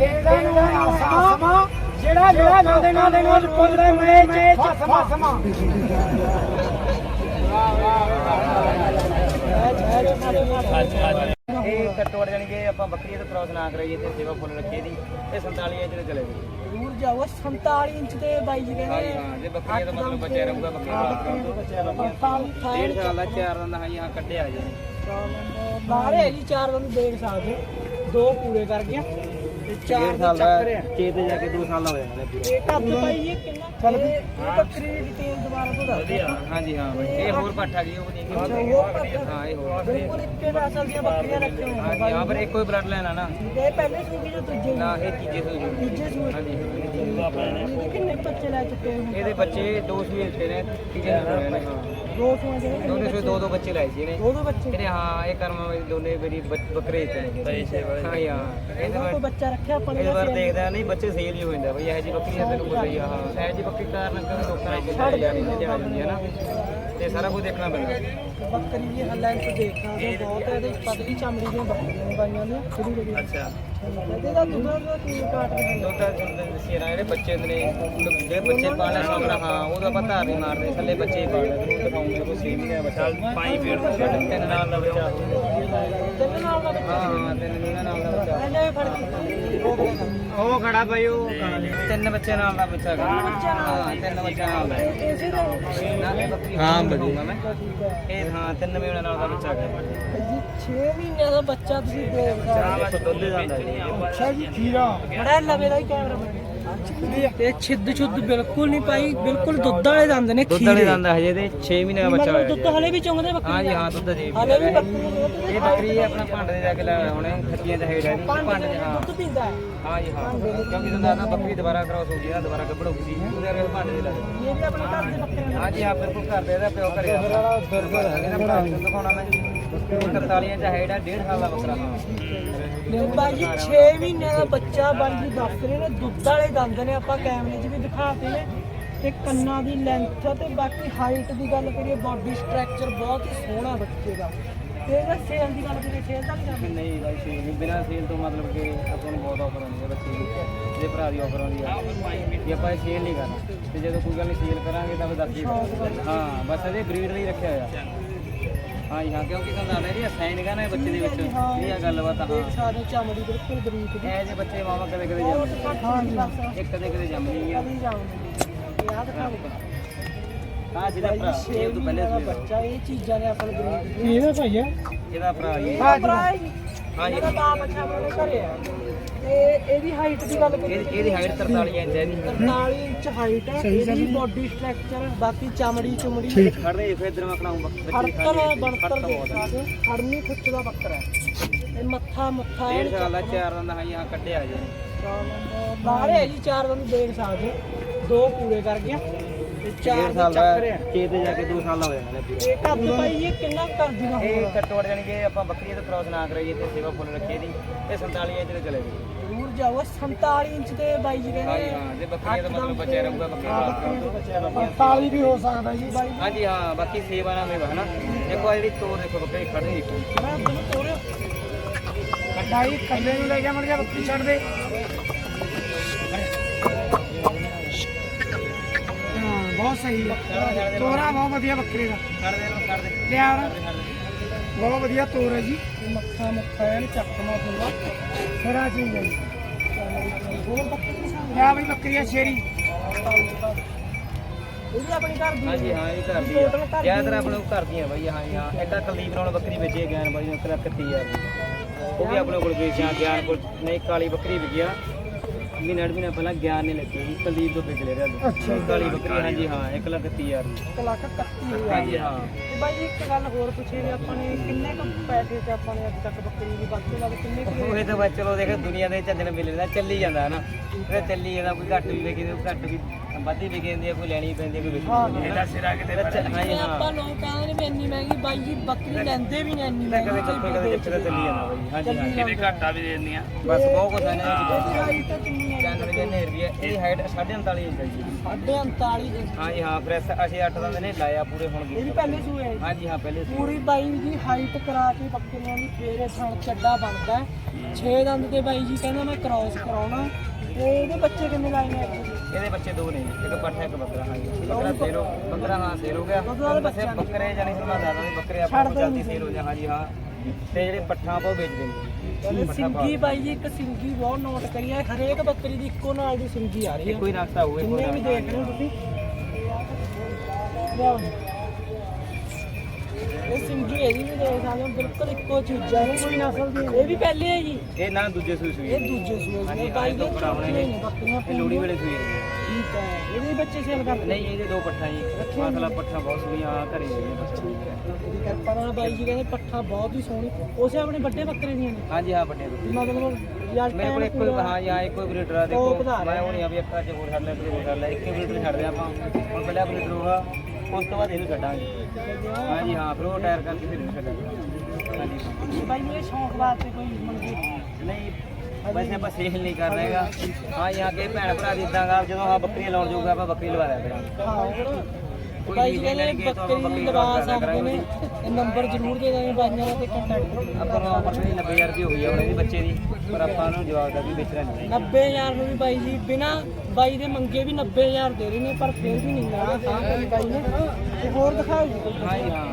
ਇਹਦਾ ਨਾਮ ਸਮਾ। ਜਿਹੜਾ ਜਿਹੜਾ ਨਾਂਦੇ ਨਾਂਦੇ ਨਾਲ ਪੁੱਲਦੇ ਮੇ ਚੇ ਸਮਾ ਸਮਾ। ਇਹ ਘੱਟ ਜਾਣੀ ਕਿ ਆਪਾਂ ਬੱਕਰੀ ਤੋਂ ਕ੍ਰਾਸ ਨਾ ਕਰਾਈਏ ਤੇ ਸੇਵਾ ਫੁੱਲ ਰੱਖੀਏ ਦੀ ਇਹ 47 ਇੰਚ ਦੇ ਚਲੇ ਗਏ। ਦੂਰ ਜਾਓ 47 ਇੰਚ ਦੇ ਬਾਈ ਜੀ ਹਾਂ ਜੀ, ਹਾਂ ਜੇ ਬੱਕਰੀ ਦਾ ਮਤਲਬ ਬੱਚਾ ਰਹੂਗਾ ਬੱਕਰੀ ਦਾ ਡੇਢ ਸਾਲ ਦਾ ਚਾਰ ਦਾ ਹਾਂ ਜੀ ਹਾਂ ਕੱਢਿਆ ਜੀ ਬਾਹਰੇ ਜੀ ਚਾਰ ਬੰਦੇ ਦੇਖ ਸਕਦੇ ਹੋ। ਦੋ ਪੂਰੇ ਕਰ ਗਿਆ ਤੇ ਚਾਰ ਡੇਢ ਦੇ ਸਾਲ ਦਾ ਚੱਕਰ ਆ। ਚੇ ਤੇ ਜਾ ਕੇ 2 ਸਾਲ ਦਾ ਹੋ ਜਾਣਾ ਪੂਰਾ। ਇਹ ਕੱਦ ਬਾਈ ਜੀ ਕਿੰਨਾ ਚੱਲ ਵੀ ਬੱਕਰੀ ਦੀ ਡਿਟੇਲ ਦੁਬਾਰਾ ਤੋਂ ਦੱਸ ਦਿਓ। ਹਾਂ ਜੀ ਹਾਂ ਬਾਈ। ਇਹ ਹੋਰ ਪੱਠਾ ਜੀ ਉਹ ਨਹੀਂ ਅੱਛਾ, ਕਿ ਉਹ ਪੱਠਾ। ਹਾਂ ਇਹ ਹੋਰ ਬਿਲਕੁਲ ਇੱਕੇ ਨਸਲ ਦੀਆਂ ਬੱਕਰੀਆਂ ਰੱਖੀਆਂ ਹੋਈਆਂ ਹਾਂ ਜੀ ਹਾਂ ਪਰ ਇੱਕੋ ਹੀ ਬਲੱਡ ਲੈਣਾ ਨਾ। ਇਹ ਪਹਿਲੇ ਸੂਬੀ ਜੋ ਦੂਜੇ? ਨਾ ਇਹ ਤੀਜੇ ਸੂਈ ਹੋਈ। ਤੀਜੇ ਸੂਬੀ ਹਾਂ। ਜੀ ਇਹਦੇ ਕਿੰਨੇ ਬੱਚੇ ਲੈ ਚੁੱਕੇ ਹੋ ਇਹਦੇ ਬੱਚੇ ਦੋ ਸੂਏ ਦਿੱਤੇ ਨੇ ਤੀਜੇ ਨੂੰ ਹੋਏ ਨੇ ਹਾਂ। ਦੋ ਸੂਏ ਦੇ ਦੋਨੇ ਸੂਏ ਦੋ ਦੋ ਬੱਚੇ ਲਾਏ ਸੀ ਇਹਨੇ। ਦੋ ਦੋ ਬੱਚੇ? ਇਹਨੇ ਹਾਂ ਇਹ ਕਰਮ ਵਾਲੀ ਦੋਨੇ ਮੇਰੀ ਬੱਕਰੇ ਦਿੱਤੇ ਨੇ। ਹਾਂ ਜੀ, ਹਾਂ ਇਹਦੇ ਬਾਅਦ ਬੱਚਾ ਰੱਖਿਆ ਆਪਾਂ ਨੇ ਬਾਅਦ ਦੇਖਦਾ ਨਹੀਂ ਬੱਚੇ ਸੇਲ ਹੀ ਹੋ ਜਾਂਦਾ ਬਈ ਇਹੋ ਜਿਹੀ ਬੱਕਰੀ ਤੈਨੂੰ ਪਤਾ ਹੀ ਆ ਹਾਂ। ਇਹੋ ਜਿਹੀ ਬੱਕਰੀ ਕਾਰਨ ਕਿ ਲੋਕਾਂ ਨੇ ਜਾ ਜਾਂਦੀ ਹੈ ਨਾ ਤੇ ਸਾਰਾ ਕੁਝ ਦੇਖਣਾ ਪੈਂਦਾ। ਬੱਕਰੀ ਦੀ ਹੱਲਾਂ ਤੋਂ ਦੇਖਾਂ ਤੇ ਬਹੁਤ ਇਹਦੇ ਪਤਲੀ ਚਮੜੀ ਦੀਆਂ ਬੱਕਰੀਆਂ ਨੇ ਬਾਈਆਂ ਨੇ ਥੋੜੀ ਜਿਹੀ। ਅੱਛਾ। ਇਹਦੇ ਦਾ ਦੁੱਧ ਦਾ ਕੀ ਕਾਟ ਰਿਹਾ ਦੋਤਾ ਦਸੀਰਾ ਜਿਹੜੇ ਬੱਚੇ ਨੇ ਜੇ ਬੱਚੇ ਪਾਲਣਾ ਸਾਹਮਣਾ ਹਾਂ ਉਹਦਾ ਧਾਰ ਨਹੀਂ ਮਾਰਦੇ ਥੱਲੇ ਬੱਚੇ ਹੀ ਪਾਲਦੇ ਤੁਹਾਨੂੰ ਦਿਖਾਉਂਗੇ ਕੋਈ ਸੇਮ ਨਹੀਂ ਬੱਚਾ। ਪਾਈ ਫੇਰ ਤਿੰਨ ਨਾਲ ਦਾ ਬੱਚਾ ਤਿੰਨ ਨਾਲ ਦਾ ਬੱਚਾ। ਹਾਂ ਹਾਂ ਤਿੰਨ ਨਾਲ ਦਾ ਬੱਚਾ। ਇਹਨੇ ਫੜ ਕੇ ਉਹ ਖੜਾ ਭਾਈ ਉਹ ਤਿੰਨ ਬੱਚੇ ਨਾਲ ਦਾ ਬੱਚਾ। ਹਾਂ ਤਿੰਨ ਬੱਚੇ ਨਾਲ ਦਾ। ਹਾਂ ਮੈਂ। ਇਹ ਹਾਂ ਤਿੰਨ ਮਹੀਨੇ ਨਾਲ ਦਾ ਬੱਚਾ ਜੀ 6 ਮਹੀਨਿਆਂ ਦਾ ਬੱਚਾ ਤੁਸੀਂ ਦੇਖ ਸਕਦੇ ਚਾਹ ਦੁੱਧ ਜਾਂਦਾ ਜੀ ਅੱਛਾ ਜੀ ਖੀਰਾ। ਬੜਾ ਲਵੇ ਦਾ ਹੀ ਕੈਮਰਾ ਤੇ ਛਿੱਦ ਛੁੱਦ ਬਿਲਕੁਲ ਨਹੀਂ ਪਾਈ ਬਿਲਕੁਲ ਦੁੱਧ ਵਾਲੇ ਦੰਦ ਨੇ ਦੁੱਧ ਵਾਲੇ ਦੰਦ ਹਜੇ ਤੇ 6 ਮਹੀਨੇ ਦਾ ਬੱਚਾ ਹੋਇਆ ਦੁੱਧ ਜੀ। ਹਲੇ ਵੀ ਚੁੰਗਦੇ ਬੱਕਰੀ ਹਾਂ ਜੀ ਹਾਂ ਦੁੱਧ ਜੀ ਹਲੇ ਵੀ ਬੱਕਰੀ ਦੇ ਦੁੱਧ ਇਹ ਬੱਕਰੀ ਆਪਣਾ ਭਾਂਡੇ ਦੇ ਜਾ ਕੇ ਲੈ ਹੁਣੇ ਖੱਤੀਆਂ ਚ ਹੈਡ ਹੈ ਜੀ ਭਾਂਡੇ ਦੇ ਹਾਂ ਦੁੱਧ ਪੀਂਦਾ ਹੈ। ਹਾਂ ਜੀ ਹਾਂ। ਕਿਉਂਕਿ ਤੁਹਾਨੂੰ ਦੱਸਦਾ ਬੱਕਰੀ ਦੁਬਾਰਾ ਕ੍ਰਾਸ ਹੋ ਗਈ ਨਾ ਦੁਬਾਰਾ ਗੱਭੜ ਹੋ ਗਈ ਸੀ ਉਹਦੇ ਕਰਕੇ ਭਾਂਡੇ ਦੇ ਲੱਗ ਇਹ ਵੀ ਆਪਣੇ ਘਰ ਦੇ ਬੱਕਰੇ ਹਾਂ ਜੀ ਹਾਂ ਬਿਲਕੁਲ ਘਰ ਦੇ ਇਹਦਾ ਪਿਓ ਘਰੇ ਆ। ਵੀ ਦਿਖਾਉਣਾ ਮੈਂ ਇਹ 43 ਇੰਚ ਹਾਈਟ ਹੈ 1.5 ਸਾਲ ਦਾ ਬੱਕਰਾ। ਹਾਂ ਨੇ ਬਾਈ ਜੀ 6 ਮਹੀਨਿਆਂ ਦਾ ਬੱਚਾ ਬਾਈ ਜੀ ਦੱਸ ਰਹੇ ਨੇ ਦੁੱਧ ਵਾਲੇ ਦੰਦ ਨੇ ਆਪਾਂ ਕੈਮਰੇ 'ਚ ਵੀ ਦਿਖਾਤੇ ਨੇ। ਤੇ ਕੰਨਾਂ ਦੀ ਲੈਂਥ ਤੇ ਬਾਕੀ ਹਾਈਟ ਦੀ ਗੱਲ ਕਰੀਏ ਬਾਡੀ ਸਟਰਕਚਰ ਬਹੁਤ ਹੀ ਸੋਹਣਾ ਬੱਚੇ ਦਾ। ਤੇ ਇਹਦਾ ਸੇਲ ਦੀ ਗੱਲ ਕਰੀਏ ਸੇਲ ਤਾਂ ਨਹੀਂ ਕਰਦੇ ਨਹੀਂ ਬਾਈ ਸੇਲ ਨਹੀਂ। ਬਿਨਾਂ ਸੇਲ ਤੋਂ ਮਤਲਬ ਕਿ ਆਪਾਂ ਨੂੰ ਬਹੁਤ ਆਫਰ ਆਉਂਦੀ ਹੈ ਬੱਚੇ ਦੀ। ਇਹਦੇ ਭਰਾ ਦੀ ਆਫਰ ਆਉਂਦੀ ਆ। ਵੀ ਆਪਾਂ ਇਹ ਸੇਲ ਨਹੀਂ ਕਰਨਾ। ਤੇ ਜਦੋਂ ਕੋਈ ਗੱਲ ਨਹੀਂ ਸੇਲ ਕਰਾਂਗੇ ਤਾਂ ਫਿਰ ਦੱਸ ਹਾਂ ਬਸ ਇਹਦੇ ਬਰੀਡ ਲਈ ਰੱਖਿਆ ਹੋਇਆ। ਹਾਂ ਜੀ ਹਾਂ ਕਿਉਂਕਿ ਤੁਹਾਨੂੰ ਦੱਸਦਾ ਸਾਈਨ ਗਾ ਨਾ ਇਹ ਬੱਚੇ ਦੇ ਵਿੱਚ। ਇਹ ਆ ਗੱਲਬਾਤ ਹਾਂ। ਦੇਖ ਸਕਦੇ ਹੋ ਚਮੜੀ ਬਿਲਕੁਲ ਬਰੀਕ ਦੀ। ਇਹ ਜੇ ਬੱਚੇ ਮਾਵਾ ਕਦੇ ਕਦੇ ਬਹੁਤ ਜੰਮਦੇ ਘੱਟ ਹਾਂ ਜੀ ਬਸ ਇੱਕ ਕਦੇ ਕਦੇ ਜੰਮਦੀ ਆ ਕਦੀ ਜਾਉਂਦੇ ਯਾਦ ਰੱਖੋ ਹਾਂ। ਜਿਹਦਾ ਭਰਾ ਇਹ ਤੋਂ ਪਹਿਲੇ ਦਾ ਸੂਏ ਦਾ। ਬੱਚਾ ਇਹ ਚੀਜ਼ਾਂ ਨੇ ਆਪਾਂ ਨੂੰ ਬਰੀਕ ਇਹਦਾ ਭਾਈਆ ਇਹਦਾ ਭਰਾ ਜੀ ਹਾਂ। ਜੀ ਹਾਂ। ਇਹਦਾ ਤਾਂ ਬੱਚਾ ਆਪਣੇ ਘਰੇ ਆ। ਤੇ ਇਹਦੀ ਹਾਈਟ ਦੀ ਗੱਲ ਕਰੀਏ ਇਹ- ਇਹਦੀ ਹਾਈਟ 43 ਇੰਚ ਹੈ ਇਹਦੀ 43 ਇੰਚ ਹਾਈਟ ਹੈ। ਇਹਦੀ ਬੋਡੀ ਸਟਰਕਚਰ ਬਾਕੀ ਚਮੜੀ ਚੁਮੜੀ ਖੜਦੇ ਫਿਰ ਇਧਰ ਮੈਂ ਖੜਾਉਂ ਬੱਕਰੀ ਹੜਤਲ ਬਣਤਰ ਦੇਖ ਸਕਦੇ ਹੋ। ਹੜਨੀ ਖੁੱਚ ਦਾ ਬੱਕਰਾ ਹੈ। ਇਹ ਮੱਥਾ ਮੁੱਥਾ ਡੇਢ ਸਾਲ ਦਾ ਚਾਰ ਦਿਨ ਦਾ ਹਾਂ ਜੀ ਹਾਂ ਕੱਢਿਆ ਜੀ ਬਾਹਰੇ ਜੀ ਚਾਰ ਬੰਦੇ ਦੇਖ ਸਕਦੇ। ਦੋ ਪੂਰੇ ਕਰ ਗਿਆ ਤੇ ਚਾਰ ਡੇਢ ਦੇ ਸਾਲ ਦਾ ਚੇ ਤੇ ਜਾ ਕੇ 2 ਸਾਲ ਦਾ ਹੋ ਜਾਣਾ ਪੂਰਾ। ਇਹ ਕੱਦ ਭਾਈ ਇਹ ਕਿੰਨਾ ਕਰ ਦੂਗਾ ਇਹ ਘੱਟੋ ਘੱਟ ਜਾਣੀ ਕਿ ਆਪਾਂ ਬੱਕਰੀ ਤੋਂ ਕ੍ਰਾਸ ਨਾ ਕਰਾਈਏ ਤੇ ਸੇਵਾ ਫੁੱਲ ਰੱਖੀਏ ਦੀ ਇਹ 47 ਇੰਚ ਦੇ ਚਲੇ ਗਏ। ਦੂਰ ਜਾਓ 47 ਇੰਚ ਦੇ ਬਾਈ ਜੀ ਕਹਿੰਦੇ ਹਾਂ ਜੇ ਬੱਕਰੀ ਦਾ ਮਤਲਬ ਬੱਚਾ ਰਹੂਗਾ ਬੱਕਰੀ ਦਾ 45 ਵੀ ਹੋ ਸਕਦਾ ਜੀ। ਬਾਈ ਹਾਂ ਜੀ ਹਾਂ ਬਾਕੀ ਸੇਵਾ ਨਾਲ ਮੇਵਾ ਹਨਾ? ਦੇਖੋ ਜਿਹੜੀ ਤੋਰ ਦੇਖੋ ਬੱਕਰੀ ਖੜੀ ਦੇਖੋ ਮੈਂ ਤੁਹਾਨੂੰ ਤੋਰਿਓ ਕਢਾਈ ਕੱਲੇ ਨੂੰ ਲੈ ਜਾ ਮਰ ਜਾ ਬੱਕਰੀ ਛੱਡ ਦੇ। ਬਹੁਤ ਸਹੀ ਹੈ ਤੋਰਾ ਬਹੁਤ ਵਧੀਆ ਬੱਕਰੇ ਦਾ। ਦੇ ਦੇ। ਲਿਆ ਬਹੁਤ ਵਧੀਆ ਤੋਰ ਹੈ ਜੀ। ਮੱਖਾ ਮੱਖਾ ਐਨ ਚੱਕਮਾ ਫੁੱਲਾ ਖਰਾ ਚੀਜ਼ ਹੈ ਲਿਆ ਬਈ ਬੱਕਰੀ ਆ ਸ਼ੇਰੀ ਇਹ ਵੀ ਆਪਣੀ ਘਰ ਦੀ ਹਾਂ। ਜੀ ਹਾਂ ਇਹ ਘਰ ਦੀ Total ਘਰ ਦੀ ਆਪਣੇ ਘਰ ਦੀਆਂ ਬਾਈ ਹਾਂ ਜੀ ਹਾਂ। ਐਡਾ ਕੁਲਦੀਪ ਨਾਲ ਬੱਕਰੀ ਵੇਚੀ ਹੈ ਗਿਆਨ ਬਾਈ ਨੂੰ 31000 ਉਹ ਵੀ ਆਪਣੇ ਕੋਲ ਵੇਚਿਆ ਗਿਆਨ ਕੋਲ ਨਹੀਂ ਕਾਲੀ ਬੱਕਰੀ ਵਿਕਿਆ ਮਹੀਨਾ ਡੇਢ ਮਹੀਨਾ ਪਹਿਲਾਂ ਗਿਆਨ ਨੇ ਲੱਗੀ ਸੀ ਕੁਲਦੀਪ ਤੋਂ ਵਿਕ ਲੈ ਰਿਹਾ ਅੱਛਾ। ਕਾਲੀ ਬੱਕਰੀ ਹਾਂ ਜੀ ਹਾਂ 1 ਲੱਖ 30000 ਦੀ। ਇੱਕ ਲੱਖ ਕੱਤੀ ਹੋਈ ਹਾਂ ਜੀ ਹਾਂ। ਤੇ ਬਾਈ ਜੀ ਇੱਕ ਗੱਲ ਹੋਰ ਪੁੱਛੀ ਵੀ ਆਪਾਂ ਨੇ ਕਿੰਨੇ ਕੁ ਪੈਸੇ ਤੇ ਆਪਾਂ ਨੇ ਅੱਜ ਤੱਕ ਬੱਕਰੀ ਦੀ ਬਾਕੀ ਲੱਗ ਕਿੰਨੇ ਕੁ ਉਹ ਤਾਂ ਬਸ ਚਲੋ ਦੇਖ ਦੁਨੀਆ ਦੇ ਝੱਜਣ ਮਿਲ ਰਿਹਾ ਚੱਲੀ ਜਾਂਦਾ ਹੈ। ਨਾ ਇਹ ਚੱਲੀ ਜਾਂਦਾ ਕੋਈ ਘੱਟ ਵੀ ਵੇਚੀ ਕੋਈ ਘੱਟ ਵੀ ਵੱਧ ਵੀ ਵਿਕੀ ਜਾਂਦੀ ਹੈ ਕੋਈ ਲੈਣੀ ਪੈਂਦੀ ਹੈ ਕੋਈ ਵੇਚਣੀ ਪੈਂਦੀ ਹੈ ਇਹਦਾ ਸਿਰਾ ਕਿਤੇ ਹਾਂ ਜੀ ਹਾਂ। ਆਪਾਂ ਲੋਕ ਕਹਿੰਦੇ ਨੇ ਵੀ ਇੰਨੀ ਮਹਿੰਗੀ ਬਾਈ ਜੀ ਬੱਕਰੀ ਲੈਂਦੇ ਵੀ ਨੇ ਇੰਨੀ ਕਦੇ ਚੱਪੇ ਕਦੇ ਚੱਪੇ ਦਾ ਚੱਲੀ ਜਾਂਦਾ ਬਾਈ। ਹਾਂ ਜੀ ਹਾਂ ਕਿਤੇ ਘਾਟਾ ਵੀ ਦੇ ਦਿੰਦੀਆਂ ਬਸ ਬਹੁਤ ਕੁਝ ਹੈ ਨੇ। ਇਹਦੀ ਹਾਈਟ ਕਿੰਨੀ ਹੈ 95 ਨੇ ਰੁਪਏ ਇਹਦੀ ਹਾਈਟ 39.5 ਇੰਚ ਹੈ ਜੀ। ਸਾਢੇ 39 ਦੇ ਹਾਂ ਜੀ ਹਾਂ ਪ੍ਰੈਸ ਅਸੀਂ 8 ਦੰਦ ਨੇ ਲਾਇਆ ਪੂਰੇ ਹੁਣ ਇਹ ਵੀ ਪਹਿਲੇ ਸੂਏ ਹੈ ਜੀ। ਹਾਂ ਜੀ ਹਾਂ ਪਹਿਲੇ ਸੀ ਪੂਰੀ ਬਾਈ ਦੀ ਹਾਈਟ ਕਰਾ ਕੇ ਬੱਕਰੀਆਂ ਦੀ ਫੇਰ ਇਹ ਥਣ ਚੱਡਾ ਬਣਦਾ। ਹੈ। 6 ਦੰਦ ਤੇ ਬਾਈ ਜੀ ਕਹਿੰਦਾ ਮੈਂ ਕ੍ਰਾਸ ਕਰਾਉਣਾ। ਤੇ ਇਹਦੇ ਬੱਚੇ ਕਿੰਨੇ ਲਾਏ ਨੇ? ਇਹਦੇ ਬੱਚੇ ਦੋ ਨੇ ਇੱਕ ਪੱਠਾ ਇੱਕ ਬੱਕਰਾ ਹਾਂਜੀ। ਬੱਕਰਾ ਸੇਲ ਹੋ ਬੱਕਰਾ ਹਾਂ ਸੇਲ ਹੋ ਗਿਆ। ਬੱਚੇ ਬੱਕਰੇ ਜਾਨੀ ਫਿਰ ਮੈਂ ਦੱਸਦਾ ਬੱਕਰੇ ਆਪਾਂ ਨੂੰ ਜਲਦੀ ਸੇਲ ਹੋ ਜਾ ਹਾਂਜੀ ਹਾਂ। ਤੇ ਜਿਹੜੇ ਪੱਠਾ ਆਪਾਂ ਉਹ ਵੇਚਦੇ ਨੇ ਸਿੰਗੀ ਬਾਈ ਜੀ ਇੱਕ ਸਿੰਗੀ ਬਹੁਤ ਨੋਟ ਕਰੀਏ ਹਰੇਕ ਬੱਕਰੀ ਦੀ ਇੱਕੋ ਨਾਲ ਦੀ ਸਿੰਗੀ ਆ ਰਹੀ ਹੈ ਇੱਕੋ ਹੀ ਰਸਤਾ ਇੱਕੋ ਜਿੰਨੇ ਵੀ ਦੇਖ ਰਹੇ ਹੋ ਤੁਸੀਂ। ਲਿਆਓ ਜੀ। ਇਹ ਸਿੰਗੀ ਇਹਦੀ ਵੀ ਦੇਖ ਸਕਦੇ ਹੋ ਬਿਲਕੁਲ ਇੱਕੋ ਚੀਜ਼ ਹੈ ਇਹ ਕੋਈ ਨਸਲ ਦੀ ਨਹੀਂ। ਇਹ ਵੀ ਪਹਿਲੇ ਹੈ ਜੀ। ਇਹ ਨਾ ਦੂਜੇ ਸੂਈ ਸੂਈ ਇਹ ਦੂਜੇ ਸੂਏ ਦੇ ਬਾਈ ਦੇ ਤੋਂ ਛੋਟੀਆਂ ਨੇ। ਨੇ ਬੱਕਰੀਆਂ ਇਹ ਲੋੜੀ ਵੇਲੇ ਸੂਈ ਹੈ ਠੀਕ ਹੈ ਇਹਦੇ ਬੱਚੇ ਸੇਲ ਕਰਦੇ ਨਹੀਂ ਇਹਦੇ ਦੋ ਪੱਠਾ ਜੀ। ਮਸਲਾ ਪੱਠਾ ਬਹੁਤ ਸੋਹਣੀਆਂ ਘਰੇ ਹੋਈਆਂ ਬੱਚੇ ਇਹਦੀ ਕਿਰਪਾ ਨਾਲ ਬਾਈ ਜੀ ਕਹਿੰਦੇ ਪੱਠਾ ਬਹੁਤ ਹੀ ਸੋਹਣੀ। ਉਸੇ ਆਪਣੇ ਵੱਡੇ ਬੱਕਰੇ ਦੀਆਂ ਨੇ। ਹਾਂਜੀ ਹਾਂ ਵੱਡੇ ਬੱਕਰੇ। ਮਤਲਬ ਯਾਰ ਮੇਰੇ ਕੋਲ ਇੱਕੋ ਹੀ ਹਾਂ ਜਾਂ ਇੱਕੋ ਹੀ ਬਰੀਡਰ ਆ ਦੇਖੋ। ਟੌਪ ਦਾ ਮੈਂ ਹੋਣੀ ਆ ਵੀ ਇੱਕ ਅੱਜ ਹੋਰ ਛੱਡ ਲੈ ਇੱਕ ਹੋਰ ਛੱਡ ਲੈ ਇੱਕੇ ਬਰੀਡਰ ਛੱਡਦੇ ਆਪਾਂ। ਹੁਣ ਪਹਿਲਾ ਬਰੀਡਰ ਹੋਗਾ ਉਸ ਤੋਂ ਬਾਅਦ ਇਹਨੂੰ ਛੱਡਾਂਗੇ। ਹਾਂਜੀ ਹਾਂ ਫਿਰ ਉਹ ਟਾਇਰ ਕਰਕੇ ਫਿਰ ਇਹਨੂੰ ਛੱਡਾਂਗੇ। ਹਾਂਜੀ। ਬਾਈ ਮੇਰੇ ਸ਼ੌਂਕ ਵਾਸਤੇ ਕੋਈ ਮੰਗੇ ਨਹੀਂ। ਵੈਸੇ ਆਪਾਂ ਸੇਲ ਨਹੀਂ ਕਰਨਾ ਹੈਗਾ ਹਾਂ ਜਾਂ ਕਿ ਭੈਣ ਭਰਾ ਦੀ ਇਦਾਂ ਗਾ ਜਦੋਂ ਆ ਬੱਕਰੀਆਂ ਲਾਉਣ ਜੋਗਾ ਆਪਾਂ ਬੱਕਰੀ ਲਵਾ ਲਿਆ ਕਰਾਂਗੇ ਹਾਂ ਚੀਜ਼ ਜੀ ਕਹਿੰਦੇ ਤਾਂ ਬੱਕਰੀ ਲਵਾ ਸਕਦੇ ਨੇ ਇਹ ਨੰਬਰ ਜ਼ਰੂਰ ਦੇ ਦਾਂਗੇ ਬਾਈਆਂ ਦਾ ਤੇ ਕੰਟੈਕਟ ਆਪਾਂ ਨੂੰ ਆਫਰ ਨਹੀਂ 90000 ਰੁਪਏ ਹੋਈ ਆ ਹੁਣ ਇਹਦੀ ਬੱਚੇ ਦੀ ਪਰ ਆਪਾਂ ਉਹਨੂੰ ਜਵਾਬ ਦਾ ਵੀ ਵੇਚਣਾ ਨਹੀਂ 90000 ਨੂੰ ਵੀ ਬਾਈ ਜੀ ਬਿਨਾ ਬਾਈ ਦੇ ਮੰਗੇ ਵੀ 90000 ਦੇ ਰਹੇ ਨੇ ਪਰ ਫਿਰ ਵੀ ਨਹੀਂ ਲੈਣਾ ਸਾਹ ਕਰੀ ਬਾਈ ਨੇ। ਤੇ ਹੋਰ ਦਿਖਾਓ ਜੀ। ਕੋਈ। ਹਾਂ ਜੀ ਹਾਂ।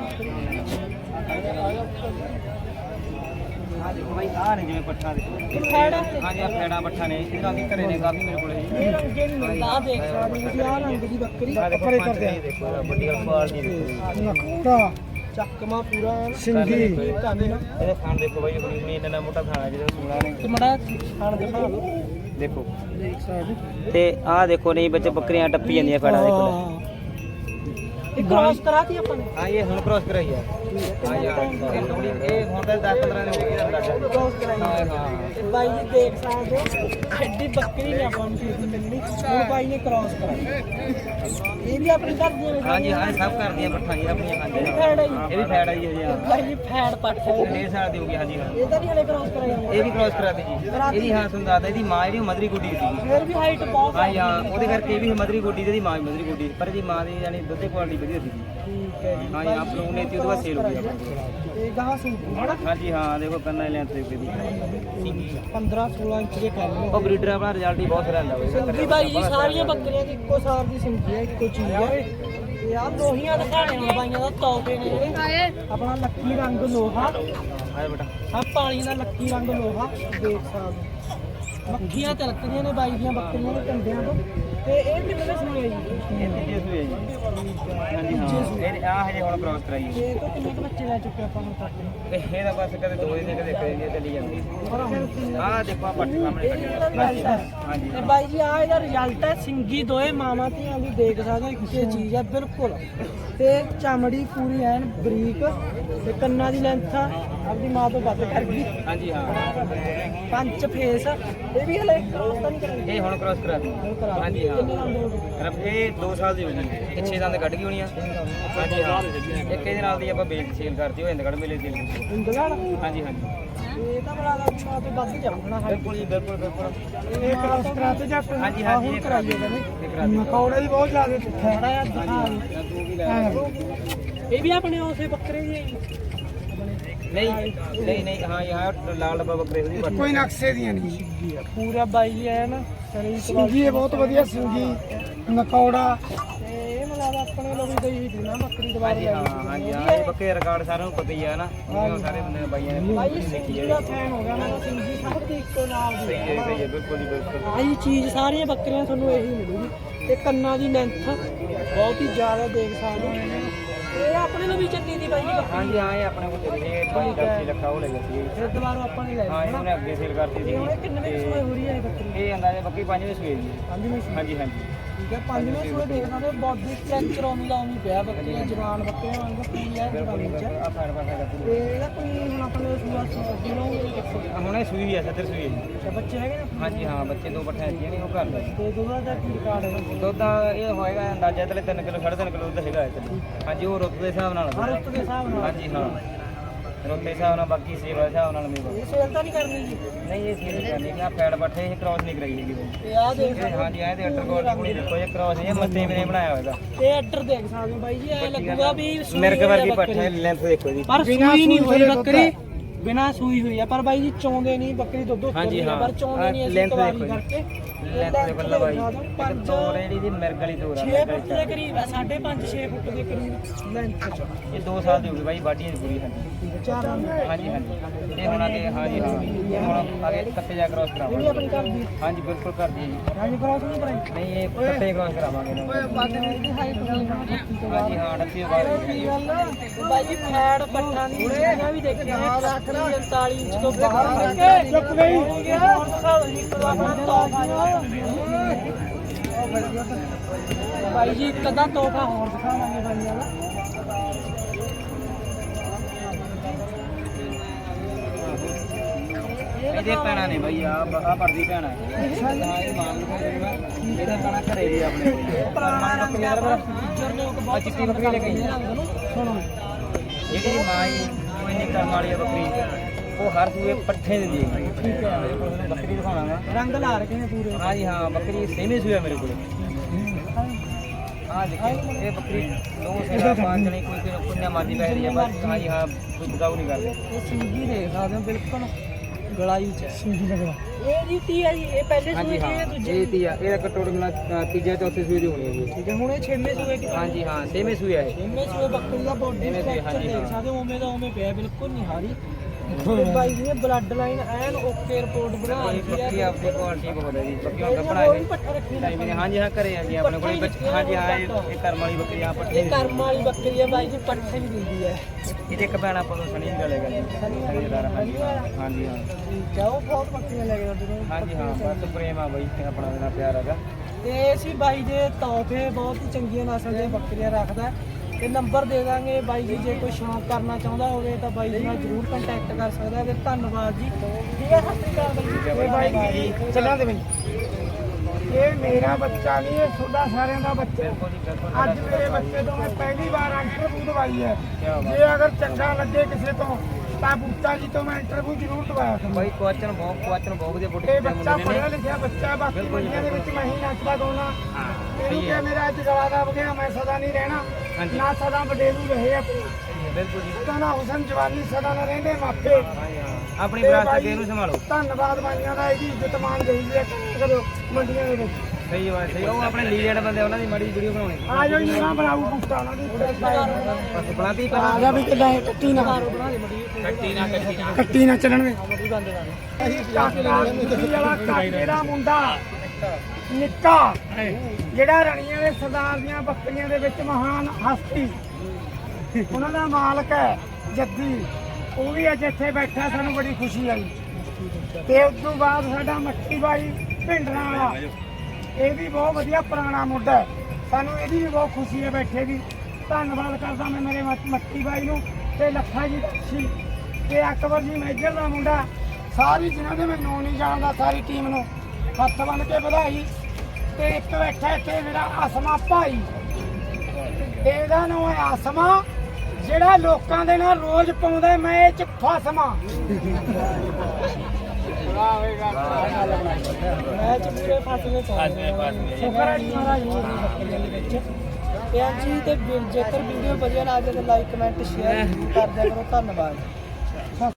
ਹਾਂ ਦੇਖੋ ਭਾਈ ਆ ਨੇ ਜਿਵੇਂ ਪੱਠਾ ਦੇ ਇਹ ਫੈੜਾ ਹਾਂਜੀ ਆ ਫੈੜਾ ਪੱਠਾ ਨੇ ਇਹਨਾਂ ਦੀ ਘਰੇ ਨੇ ਕਾਫੀ ਮੇਰੇ ਕੋਲੇ ਜੀ ਇਹ ਨਹੀਂ ਦੇਖ ਸਕਦੇ ਹੋ ਰੰਗ ਦੀ ਬੱਕਰੀ ਆ ਦੇਖੋ ਪੰਜ ਦੇਖੋ ਵੱਡੀ ਵਾਲੀ ਦੇਖੋ ਨਖੂੜਾ ਚੱਕਮਾ ਪੂਰਾ ਸਿੰਗੀ। ਕਾਨੇ ਨਾ ਇਹਦੇ ਖਾਣ ਦੇਖੋ ਭਾਈ ਹੁਣੀ ਹੁਣੀ ਇੰਨਾ ਮੋਟਾ ਖਾਣਾ ਜਿਹੜਾ ਸੂਣਾ ਨੇ ਤੇ ਖਾਣ ਦਿਖਾ ਦਿਓ ਦੇਖੋ ਤੇ ਆਹ ਦੇਖੋ, ਨਹੀਂ ਬੱਚੇ ਬੱਕਰੀਆਂ ਟੱਪੀ ਜਾਂਦੀਆਂ ਫੈੜਾ ਦੇਖੋ ਕ੍ਰਾਸ ਕਰਾਤੀ ਆਪਾਂ ਨੇ? ਹਾਂ ਇਹ ਹੁਣ ਕ੍ਰੋਸ ਕਰਾਈ ਆ। ਹਾਂ। ਯਾਰ ਇਹ ਹੁਣ ਤਾਂ 10 15 ਦਿਨ ਹੋ ਗਏ ਅੰਦਾਜ਼ਾ ਕ੍ਰਾਸ ਕਰਾਈ। ਹਾਂ ਹਾਂ। ਬਾਈ ਜੀ ਦੇਖ ਸਕਦੇ ਹੋ। ਐਡੀ ਬੱਕਰੀ ਨੇ ਆਪਾਂ ਨੂੰ ਚੀਜ਼ ਮਿਲਣੀ ਹੁਣ ਬਾਈ ਨੇ ਕ੍ਰਾਸ ਕਰਾਈ। ਇਹ ਵੀ ਆਪਣੀ ਘਰ ਦੀ ਹਾਂਜੀ ਹਾਂ ਇਹ ਸਭ ਕਰਦੀਆਂ ਪੱਠਾਂ ਜੀ ਆਪਣੀਆਂ ਖਾਂਦੇ ਫੈੜ ਹੈ ਜੀ ਇਹ ਵੀ ਫੈੜ ਆਈ ਹੈ ਜੀ ਹਾਂ। ਬਾਈ ਜੀ ਫੈੜ ਪੱਟ ਹੈ। ਇਹ ਡੇਢ ਸਾਲ ਦੀ ਹੋ ਗਈ ਹਾਂਜੀ ਹਾਂ। ਇਹਦਾ ਨਹੀਂ ਹਲੇ ਕ੍ਰਾਸ ਕਰਾਈ ਇਹ ਵੀ ਕ੍ਰੋਸ ਕਰਾ ਦੇ ਜੀ ਇਹਦੀ ਹਾਂ ਤੁਹਾਨੂੰ ਦੱਸਦਾ ਇਹਦੀ ਮਾਂ ਜਿਹੜੀ ਮਦਰੀ ਗੁੱਡੀ ਸੀ ਫਿਰ ਵੀ ਹਾਈਟ ਬਹੁਤ ਹਾਂ ਹਾਂ ਉਹਦੇ ਕਰਕੇ ਇਹ ਵੀ ਮਦਰੀ ਗੁੱਡੀ ਤੇ ਇਹਦੀ ਮਾਂ ਵੀ ਮਦਰੀ ਗੁੱਡੀ ਪਰ ਇਹਦੀ ਮਾਂ ਦੀ ਯਾਨੀ ਦੁੱਧ ਦੀ ਕੁਆਲਿਟੀ ਵਧੀਆ ਸੀ ਠੀਕ ਹੈ ਜੀ। ਹਾਂ ਆਪ ਲੋਕ ਨੇ ਤੇ ਉਹਦੇ ਬਾਅਦ ਸੇਲ ਹੋ ਆਪਣੀ। ਇਹ ਗਾਹ ਸੂਟ ਹਾਂਜੀ ਹਾਂ ਦੇਖੋ ਕੰਨਾਂ ਲੈਂਥ ਦੇ ਦੀ 15 16 ਇੰਚ ਦੇ ਕੰਮ ਉਹ ਬਰੀਡਰ ਆਪਣਾ ਰਿਜ਼ਲਟ ਹੀ ਬਹੁਤ ਰਹਿੰਦਾ ਹੋਵੇ ਸਿੰਗੀ ਬਾਈ ਜੀ ਸਾਰੀਆਂ ਬੱਕਰੀਆਂ ਦੀ ਇੱਕੋ ਸਾਰ ਦੀ ਸਿੰਗੀ ਹੈ ਇੱਕੋ ਚੀਜ਼ ਹੈ ਆਹ ਲੋਹੀਆਂ ਦਿਖਾਣੇ ਹੁਣ ਬਾਈਆਂ ਦਾ ਤੋਪੇ ਨੇ ਜਿਹੜੇ ਆਪਣਾ ਲੱਕੀ ਰੰਗ ਲੋਹਾ। ਆਏ ਬੇਟਾ। ਆ ਪਾਣੀ ਦਾ ਲੱਕੀ ਰੰਗ ਲੋਹਾ ਦੇਖ ਸਕਦੇ। ਮੱਖੀਆਂ ਤਿਲਕਦੀਆਂ ਨੇ ਬਾਈ ਦੀਆਂ ਬੱਕਰੀਆਂ ਦੇ ਕੰਡਿਆਂ ਤੋਂ। ਤੇ ਇਹ ਕਿੰਨੇ ਦੇ ਸੂਏ ਜੀ? ਇਹ ਤੀਜੇ ਸੂਏ ਜੀ। ਹਾਂਜੀ ਹਾਂ। ਇਹ ਆ ਹਜੇ ਹੁਣ ਕ੍ਰੋਸ ਕਰਾਈ ਹੈ। ਤੇ ਇਹ ਤੋਂ ਕਿੰਨੇ ਕੁ ਬੱਚੇ ਲੈ ਚੁੱਕੇ ਆਪਾਂ ਨੂੰ ਤੱਕ? ਇਹ ਇਹਦਾ ਬਸ ਕਦੇ ਦੋ ਦਿਨ ਕਦੇ ਕਦੇ ਨਹੀਂ ਚੱਲੀ ਜਾਂਦੀ ਪਰ ਹੁਣ ਕਿੰਨੇ ਆਹ ਦੇਖੋ ਆ ਪੱਟ ਸਾਹਮਣੇ ਇਹ ਇਹਦਾ ਰਿਜ਼ਲਟ ਹੈ। ਹਾਂਜੀ ਤੇ ਬਾਈ ਜੀ ਆ ਇਹਦਾ ਰਿਜ਼ਲਟ ਹੈ। ਸਿੰਗੀ ਦੋਏ ਮਾਵਾਂ ਧੀਆਂ ਦੀ ਦੇਖ ਸਕਦੇ ਇੱਕੇ ਚੀਜ਼ ਹੈ ਬਿਲਕੁਲ। ਤੇ ਚਮੜੀ ਪੂਰੀ ਐਨ ਬਰੀਕ ਤੇ ਕੰਨਾਂ ਦੀ ਲੈਂਥ ਆਪਦੀ ਮਾਂ ਤੋਂ ਵੱਧ ਕਰ ਗਈ ਹਾਂਜੀ ਹਾਂ। ਪੰਜ ਫੇਸ। ਇਹ ਵੀ ਹਲੇ cross ਤਾਂ ਨਹੀਂ ਕਰਾਂਗੇ। ਇਹ ਹੁਣ ਕ੍ਰੋਸ ਕਰਾ ਦਿੱਤੀ ਕਰਾ ਹਾਂਜੀ ਹਾਂ। ਹੋ ਰੱਬ ਇਹ 2 ਸਾਲ ਦੀ ਹੋ ਗਈ ਇਹ 6 ਦੰਦ ਕੱਢ ਗਈ ਹੋਣੀ ਆ। ਹਾਂਜੀ ਹਾਂ। ਇੱਕ ਇਹਦੇ ਨਾਲ ਦੀ ਆਪਾਂ ਬੇਲ ਸੇਲ ਕਰਤੀ ਉਹ ਇੰਦਗੜ ਮੇਲੇ ਦੀ। ਇੰਦਗੜ? ਹਾਂਜੀ ਹਾਂਜੀ। ਇਹ ਤਾਂ ਬੜਾ ਦਾ ਤੋਂ ਵੱਧ ਹਾਂ ਬਿਲਕੁਲ ਜੀ ਬਿਲਕੁਲ ਬਿਲਕੁਲ। ਇਹ ਕ੍ਰਾਸ ਕਰਾਤੇ ਜੱਟ ਹਾਂਜੀ ਹਾਂਜੀ ਹੁਣ ਇਹ ਕਰਾਈਏ ਕਹਿੰਦੇ ਕਰਾ ਮਕੌੜੇ ਵੀ ਬਹੁਤ ਜ਼ਿਆਦਾ ਖੜਾ ਆ। ਦਿਖਾ ਜਾਂ ਤੂੰ ਵੀ ਲੈ ਇਹ ਵੀ ਆਪਣੇ ਉਸੇ ਬੱਕਰੇ ਦੀ ਹੈ ਜੀ। ਨਹੀਂ ਨਹੀਂ ਨਹੀਂ ਹਾਂ ਯਾਰ ਲਾਲ ਡੱਬਾ ਬੱਕਰੇ ਦੀ ਕੋਈ ਨਕਸ਼ੇ ਦੀਆਂ ਨਹੀਂ। ਸਿੰਗੀ ਆ ਪੂਰਾ ਬਾਈ ਹੈ ਨਾ ਸਰੀ ਸਿੰਗੀ ਇਹ ਬਹੁਤ ਵਧੀਆ ਸਿੰਗੀ। ਨਕੌੜਾ। ਤੇ ਇਹ ਮਤਲਬ ਆਪਣੇ ਲੋਕ ਗਈ ਸੀ ਨਾ ਬੱਕਰੀ ਦਵਾ ਹਾਂਜੀ ਹਾਂ ਹਾਂਜੀ ਹਾਂ ਇਹ ਬੱਕਰੇ ਰਿਕਾਰਡ ਸਾਰਿਆਂ ਨੂੰ ਪਤਾ ਹੀ ਆ ਨਾ ਉਹ ਸਾਰੇ ਬੰਦੇ ਬਾਈਆਂ ਨੇ ਬਾਈ ਸਿੰਗੀ ਹੈ ਦਾ ਫੈਨ ਹੋ ਗਿਆ ਮੈਂ ਤਾਂ ਸਿੰਗੀ ਸਭ ਦੀ ਇੱਕੋ ਨਾਲ ਦੀ ਸਹੀ ਹੈ ਸਹੀ ਹੈ ਬਿਲਕੁਲ ਜੀ ਬਿਲਕੁਲ। ਆਹੀ ਚੀਜ਼ ਸਾਰੀਆਂ ਬੱਕਰੀਆਂ ਤੁਹਾਨੂੰ ਇਹੀ ਮਿਲੂਗੀ। ਤੇ ਕੰਨਾਂ ਦੀ ਲੈਂਥ ਬਹੁਤ ਹੀ ਜ਼ਿਆਦਾ ਦੇਖ ਸਕਦੇ ਹੋ। ਇਹ ਆਪਣੇ ਨੂੰ ਵੀ ਚੱਲੀ ਦੀ ਬਾਈ ਜੀ। ਬੱਕਰੀ ਹਾਂਜੀ ਹਾਂ ਇਹ ਆਪਣੇ ਕੋਲ ਚਲੀ ਗਈ 5 ਲੱਖਾ ਉਹ ਲੈ ਗਈ ਸੀ ਫਿਰ ਦੁਬਾਰਾ ਆਪਾਂ ਨੇ ਲੈ ਹਾਂ ਲਈ ਇਹਨੇ ਅੱਗੇ ਸੇਲ ਕਰਤੀ ਸੀ ਇਹ ਹੁਣ ਇਹ ਕਿੰਨੇ ਵਿੱਚ ਸੂਏ ਹੋ ਰਹੀ ਹੈ ਇਹ ਬੱਕਰੀ? ਇਹ ਅੰਦਾਜ਼ੇ ਬੱਕਰੀ ਪੰਜਵੇਂ ਸੂਏ ਜੀ ਪੰਜਵੇਂ ਸੂਏ ਹਾਂਜੀ ਹਾਂਜੀ। ਠੀਕ ਹੈ ਪੰਜਵੇਂ ਸੂਏ ਦੇਖ ਸਕਦੇ ਬਾਡੀ ਸਟ੍ਰਕਚਰ ਉਮੀ ਦਾ ਉਮੀ ਪਿਆ ਬੱਕਰੀਆਂ ਜਵਾਨ ਬੱਕਰੀਆਂ ਵਾਂਗ ਪੂਰੀ ਹੈ ਜਵਾਨੀ ਚ। ਆ ਫੜ ਫੜ ਫੜ ਤੇ ਇਹਦਾ ਕੋਈ ਹੁਣ ਆਪਣੇ ਸੂਆ ਦਿਨੋਂ ਹੁਣ ਇਹ ਸੂਈ ਹੈ ਸੱਤਰ ਸੂਈ ਹੈ ਜੀ। ਤੇ ਬੱਚੇ ਹੈਗੇ ਨਾ? ਹਾਂਜੀ ਹਾਂ ਬੱਚੇ ਦੋ ਪੱਠੇ ਹੈਗੀਆਂ ਨੇ ਉਹ ਘਰ ਦੇ। ਤੇ ਦੁੱਧ ਦਾ ਕੀ ਰਿਕਾਰਡ ਹੈ? ਦੁੱਧ ਦਾ ਇਹ ਹੋਏਗਾ ਅੰਦਾਜ਼ਾ ਤਲੇ 3 ਕਿਲੋ 3.5 ਕਿਲੋ ਦੁੱਧ ਹੈਗਾ ਇੱਥੇ। ਹਾਂਜੀ ਉਹ ਰੁੱਤ ਦੇ ਹਿਸਾਬ ਨਾਲ ਹਰ ਰੁੱਤ ਦੇ ਹਿਸਾਬ ਨਾਲ? ਹਾਂਜੀ ਹਾਂ। ਰੁੱਤ ਹਿਸਾਬ ਨਾਲ ਬਾਕੀ ਸੇਵਾ ਦੇ ਹਿਸਾਬ ਨਾਲ ਮੇਵਾ ਇਹ ਸੇਲ ਤਾਂ ਨਹੀਂ ਕਰਨੀ ਜੀ? ਨਹੀਂ ਇਹ ਸੇਲ ਨਹੀਂ ਕਰਨੀ। ਮੈਂ ਫੈਟ ਪੱਠੇ ਇਹ ਕ੍ਰਾਸ ਨਹੀਂ ਕਰਾਈ ਹੈਗੀ ਬਾਈ। ਤੇ ਆਹ ਦੇਖ ਇਹ ਹਾਂਜੀ ਇਹ ਤੇ ਅੰਡਰਕੋਟ ਕੁੜੀ ਦੇਖੋ ਇਹ ਕ੍ਰਾਸ ਇਹ ਮੱਤੇ ਨੇ ਬਣਾਇਆ ਹੋਏਗਾ। ਤੇ ਆਰਡਰ ਦੇਖ ਸਕਦੇ ਹੋ ਬਾਈ ਜੀ ਐ ਲੱਗੂਗਾ ਵੀ ਮਿਰਗ ਆ ਵਰਗੀ। ਪੱਠੇ ਲੈਂਥ ਦੇਖੋ ਜੀ। ਪਰ ਸੂਈ ਨਹੀਂ ਹੋਈ ਬੱਕਰੀ। ਬਿਨਾ ਸੂਈ ਹੋਈ ਆ ਪਰ ਬਾਈ ਜੀ ਚੌਂਦੇ ਨਹੀਂ ਬੱਕਰੀ ਦੁੱਧ ਉੱਤੇ ਹਾਂਜੀ, ਨਹੀਂ ਆ। ਪਰ ਚੌਂਦੇ ਨਹੀਂ ਅਸੀਂ ਕਵਾਰੀ ਦੇਖੋ। ਕਰਕੇ। ਲੈਂਥ ਦੇ ਬੱਲਾ ਬਾਈ ਪੰਜ। ਜਿਹੜੀ ਦੀ ਮਿਰਗ ਵਾਲੀ ਤੋਰ ਆ 6 ਫੁੱਟ ਦੇ ਕਰੀਬ ਆ 5.5 6 ਫੁੱਟ ਦੇ ਕਰੀਬ ਲੈਂਥ ਚ। ਇਹ 2 ਸਾਲ ਦੀ ਹੋ ਗਈ ਬਾਈ ਬਾਡੀਆਂ ਦੀ ਪੂਰੀ ਹਾਂਜੀ। ਚਾਰ ਹਾਂਜੀ ਹਾਂਜੀ। ਇਹ ਹੁਣ ਅੱਗੇ ਹਾਂਜੀ ਹਾਂ। ਇਹ ਹੁਣ ਅੱਗੇ ਕੱਟੇ ਜਾ ਕ੍ਰਾਸ ਇਹ ਕਰਾਵਾਂਗੇ ਆਪਣੀ ਘਰ ਦੀ। ਹਾਂਜੀ ਬਿਲਕੁਲ ਕਰ ਦਈਏ ਜੀ। ਰਾਜੀ ਕਰਾਉ ਤੁਹਾਨੂੰ ਕਰਾਈ। ਨਹੀਂ ਇਹ ਕੱਟੇ ਕ੍ਰਾਸ ਕਰਾਵਾਂਗੇ ਨੂੰ। ਬਾਤ ਇਹਦੀ ਹਾਈਟ ਹਾਂਜੀ ਹਾਂ 38 ਬਾਰ ਕੀ ਗੱਲ ਬਾਈ ਜੀ ਫੈੜ ਪੱਠਾਂ ਦੀ। ਜਿਹੜੀਆਂ ਵੀ ਦੇਖੀਆਂ। ਨੇ 45 ਇੰਚ ਤੋਂ ਬਾਹਰ ਚੁੱਪ ਗਈ ਦਿਓ ਜੀ ਇੱਕ ਦੋ ਆਪਣਾ ਤੋਹਫਾ ਬਾਈ ਜੀ ਇੱਕ ਅੱਧਾ ਤੋਹਫਾ ਹੋਰ ਦਿਖਾਵਾਂਗੇ ਬਾਈ ਵਾਲਾ। ਇਹਦੇ ਭੈਣਾਂ ਨੇ ਬਾਈ ਆ ਆ ਪਰਦੀ ਹਾਂ। ਇਹ ਮਾਨ ਇਹਦਾ ਭੈਣਾ ਘਰੇ ਵੀ ਆਪਣੇ। ਕੋਲ ਪੁਰਾਣਾ ਰੰਗ ਦਾ ਗੁੱਜਰ ਲੋਕ ਆ ਬਹੁਤ ਚਿੱਟੀ ਬੱਕਰੀ ਲੈ ਕੇ ਆਈ। ਨੂੰ। ਸੁਣੋ। ਜਿਹੜੀ ਮਾਂ ਹੀ ਨਹੀਂ ਕਰਮ ਵਾਲੀ ਆ ਬੱਕਰੀ। ਉਹ ਹਰ ਸੂਏ ਪੱਠੇ ਦਿੰਦੀ ਹੈ ਠੀਕ ਹੈ। ਬੱਕਰੀ ਦਿਖਾਉਣਾਗਾ ਰੰਗ ਲਾ ਰੱਖੇ ਨੇ ਪੂਰੇ? ਹਾਂਜੀ ਹਾਂ ਬੱਕਰੀ ਸੇਮੇ ਸੂਆ ਮੇਰੇ ਕੋਲ। ਆ ਦੇਖੋ ਇਹ ਬੱਕਰੀ ਦੋ ਸੇਰਾ ਪੰਜ ਜਣੇ ਕੋਈ ਕੋਈ ਪੁੰਨਿਆ ਮਾਦੀ ਪੈ ਰਹੀ ਹੈ ਬਸ। ਹਾਂਜੀ ਹਾਂ ਕੋਈ ਬਤਾਉ ਨਹੀਂ ਕਰਦੇ। ਇਹ ਸਿੰਗੀ ਦੇਖ ਸਕਦੇ ਹੋ ਬਿਲਕੁਲ। ਗਲਾਈ ਚ ਸਿੰਗੀ ਲੱਗਦਾ ਇਹ ਜੀ ਤੀ ਆ ਜੀ ਇਹ ਪਹਿਲੇ ਹਾਂਜੀ ਸੂਏ ਹਾਂ ਦੀ ਦੂਜੇ ਇਹ ਤੀਆ ਇਹਦਾ ਕਟੋੜ ਮਿਲਾ ਤੀਜਾ ਚੌਥੇ ਸੂਏ ਦੀ ਹੋਣੀ ਹੈ ਜੀ। ਠੀਕ ਹੈ ਹੁਣ ਇਹ ਛੇਵੇਂ ਸੂਏ ਕਿ ਹਾਂਜੀ ਹਾਂ ਸੇਮੇ ਸੂਆ ਹੈ ਛੇਵੇਂ ਸੂਏ ਬੱਕਰੀ ਦਾ ਬੋਡੀ ਛੇਵੇਂ ਸੂਏ, ਸਟਰਕਚਰ ਹਾਂਜੀ, ਦੇਖ ਹਾਂ। ਸਕਦੇ ਹੋ ਉਵੇਂ ਦਾ ਉਵੇਂ ਪਿਆ ਬਿਲਕੁਲ ਨਹੀਂ ਹਾਰੀ। ਤੇ ਬਾਈ ਜੀ ਬਲੱਡ ਲਾਈਨ ਐਨ ਓਕੇ ਰਿਪੋਰਟ ਬਣਾ ਇਹ ਰਹੀ ਬੱਕਰੀ ਹੈ ਆਪਣੀ ਕੁਆਲਿਟੀ ਬਹੁਤ ਹੈ ਜੀ ਬੱਕਰੀ ਹੁਣ ਇਹਦੀਆਂ ਕੱਪੜਾ ਹੋਰ ਹੈ ਵੀ ਪੱਠਾ ਰੱਖੀ ਢਾਈ ਮਹੀਨੇ ਹਾਂਜੀ ਹਾਂ ਘਰੇ ਆ ਜੀ ਆਪਣੇ ਕੋਲ ਬੱਚ- ਹਾਂਜੀ ਹਾਂ ਇਹ ਇਹ ਕਰਮ ਵਾਲੀ ਬੱਕਰੀ ਆ ਪੱਠੇ ਇਹ ਕਰਮ ਵਾਲੀ ਬੱਕਰੀ ਹੈ ਬਾਈ ਜੀ ਪੱਠੇ ਵੀ ਦਿੰਦੀ ਹੈ ਇਹਦੇ ਇੱਕ ਭੈਣ ਆਪਾਂ ਨੂੰ ਸਣੀ ਡਲੇਗਾ ਜੀ ਸਣੀਦਾਰ ਹਾਂਜੀ ਹਾਂ ਹਾਂਜੀ ਹਾਂ। ਠੀਕ ਹੈ ਉਹ ਬਹੁਤ ਬੱਕਰੀਆਂ ਲੈ ਕੇ ਜਾਂਦੇ ਨੇ। ਹਾਂਜੀ ਹਾਂ ਬਸ ਪ੍ਰੇਮ ਆ ਬਾਈ ਤੇ ਆਪਣਾ ਇਹਨਾਂ ਪਿਆਰ ਹੈਗਾ। ਤੇ ਅਸੀਂ ਬਾਈ ਦੇ ਤੋਹਫੇ ਬਹੁਤ ਹੀ ਚੰਗੀਆਂ ਨਸਲ ਦੀਆਂ ਬੱਕਰੀਆਂ ਰੱਖਦਾ। ਤੇ ਨੰਬਰ ਦੇ ਦਾਂਗੇ। ਬਾਈ ਜੀ ਜੇ ਕੋਈ ਸ਼ੌਂਕ ਕਰਨਾ ਚਾਹੁੰਦਾ ਹੋਵੇ ਤਾਂ ਬਾਈ ਜੀ ਨਾਲ ਜਰੂਰ ਕੰਟੈਕਟ ਕਰ ਸਕਦਾ ਹੈ। ਤੇ ਧੰਨਵਾਦ ਜੀ। ਠੀਕ ਹੈ ਸਤਿ ਸ਼੍ਰੀ ਅਕਾਲ ਬਾਈ ਜੀ। ਬਾਈ ਜੀ ਚੱਲਾਂ ਦੇ ਬਈ ਇਹ ਮੇਰਾ ਬੱਚਾ ਨਹੀਂ ਇਹ ਤੁਹਾਡਾ ਸਾਰਿਆਂ ਦਾ ਬੱਚਾ। ਅੱਜ ਮੇਰੇ ਬੱਚੇ ਤੋਂ ਮੈਂ ਪਹਿਲੀ ਵਾਰ ਇੰਟਰਵਿਊ ਦਵਾਈ ਹੈ। ਬਾਤ। ਜੇ ਅਗਰ ਚੰਗਾ ਲੱਗੇ ਕਿਸੇ ਤੋਂ ਤਾਂ ਬੂਟਾ ਜੀ ਤੋਂ ਮੈਂ ਇੰਟਰਵਿਊ ਜ਼ਰੂਰ ਦਵਾਇਆ ਕਰੂੰ ਬਾਈ ਕੁਆਚਨ ਬਹੁਤ ਕੁਆਚਨ ਬਹੁਤ ਵਧੀਆ ਦੇ ਬੱਚਾ ਨੇ ਲਿਖਿਆ ਬੱਚਾ ਬਾਕੀ ਦੁਨੀਆ ਦੇ ਵਿੱਚ ਮੈਂ ਹੀ ਨੱਚਦਾ ਗਾਉਣਾ ਇਹਨੂੰ ਕਿ ਮੇਰਾ ਅੱਜ ਗਲਾ ਦਬ ਗਿਆ ਮੈਂ ਸਦਾ ਨਹੀਂ ਰਹਿਣਾ। ਨਾ ਸਦਾ ਵਡੇਲੂ ਰਹੇ ਆਪਣੀ ਬਿਲਕੁਲ ਜੀ। ਸਦਾ ਨਾ ਹੁਸਨ ਜਵਾਨੀ ਸਦਾ ਨਾ ਰਹਿੰਦੇ ਮਾਪੇ। ਆਪਣੀ ਤੇ ਵਿਰਾਸਤ ਬਾਈ, ਇਹਨੂੰ ਸੰਭਾਲੋ? ਧੰਨਵਾਦ ਬਾਈਆਂ ਦਾ ਇਹਦੀ ਇੱਜ਼ਤ ਮਾਨ ਹੈ। ਕਦੋਂ ਮੰਡੀਆਂ ਦੇ ਵਿੱਚ। ਸਹੀ ਬਾਤ ਸਹੀ। ਉਹ ਆਪਣੇ ਲੀਡਰ ਬੰਦੇ ਉਹਨਾਂ ਦੀ ਮਾੜੀ ਵੀਡੀਓ ਬਣਾਉਣੀ। ਆ ਜਾਓ ਜੀ ਨਾ ਬਣਾਉ ਬੂਟਾ ਉਹਨਾਂ ਦੀ ਬਸ ਬਣਾਤੀ ਆ ਪਹਿਲਾਂ। ਜਾ ਵੀ ਕਿੱਦਾਂ ਕੱਟੀ ਨਾ। ਦੇ ਕੱਟੀ ਨਾ ਕੱਟੀ ਨਾ। ਕੱਟੀ ਨਾ ਚੱਲਣ ਦੇ ਮੜੀ ਬੰਦ ਕਰ ਕਾਕਾ ਕੁੜੀ ਵਾਲਾ ਕਾਕੇ ਦਾ ਮੁੰਡਾ। ਨਿੱਕਾ। ਜਿਹੜਾ ਰਣੀਆਂ ਦੇ ਸਰਦਾਰ ਦੀਆਂ ਬੱਕਰੀਆਂ ਦੇ ਵਿੱਚ ਮਹਾਨ ਹਸਤੀ। ਉਹਨਾਂ ਦਾ ਮਾਲਕ ਹੈ ਜੱਦੀ। ਉਹ ਵੀ ਅੱਜ ਇੱਥੇ ਬੈਠਾ, ਸਾਨੂੰ ਬੜੀ ਖੁਸ਼ੀ ਆਈ। ਤੇ ਉਸ ਤੋਂ ਬਾਅਦ ਸਾਡਾ ਮੱਕੀ ਬਾਈ ਭਿੰਡਰਾਂ ਵਾਲਾ ਇਹ ਵੀ ਬਹੁਤ ਵਧੀਆ ਪੁਰਾਣਾ ਮੁੱਢ ਹੈ। ਸਾਨੂੰ ਇਹਦੀ ਵੀ ਬਹੁਤ ਖੁਸ਼ੀ ਹੈ ਬੈਠੇ ਦੀ। ਧੰਨਵਾਦ ਕਰਦਾ ਮੈਂ ਮੇਰੇ ਮੱਕ- ਮੱਕੀ ਬਾਈ ਨੂੰ ਤੇ ਲੱਖਾ ਜੀ ਬਖਸ਼ੀ ਤੇ ਅਕਬਰ ਜੀ ਮੈਜਰ ਦਾ ਮੁੰਡਾ। ਸਾਰੀ ਜਿਨ੍ਹਾਂ ਦੇ ਮੈਂ ਨਾਂ ਨਹੀਂ ਜਾਣਦਾ, ਸਾਰੀ ਟੀਮ ਨੂੰ। ਹੱਥ ਬੰਨ ਕੇ ਵਧਾਈ। ਤੇ ਇੱਕ ਬੈਠਾ ਇੱਥੇ ਮੇਰਾ ਅਸਮਾ ਭਾਈ। ਇਹਦਾ ਨਾਮ ਹੈ ਅਸਮਾ ਜਿਹੜਾ ਲੋਕਾਂ ਦੇ ਨਾਲ ਰੋਜ਼ ਪਾਉਂਦਾ ਮੈਂ ਇਹ ਚ ਫਸਮਾ। ਮੈਂ ਚੁੱਪੇ ਫਸਲੇ ਚਾਹੁੰਦਾ ਸ਼ੁਕਰ ਹੈ ਜੀ ਮਹਾਰਾਜ ਦੇ ਵਿੱਚ। ਤੇ ਜੀ ਤੇ ਜੇਕਰ ਵੀਡੀਓ ਵਧੀਆ ਲੱਗਦੀ ਤਾਂ ਲਾਈਕ ਕਮੈਂਟ ਸ਼ੇਅਰ ਕਰ ਦਿਆ ਕਰੋ। ਧੰਨਵਾਦ।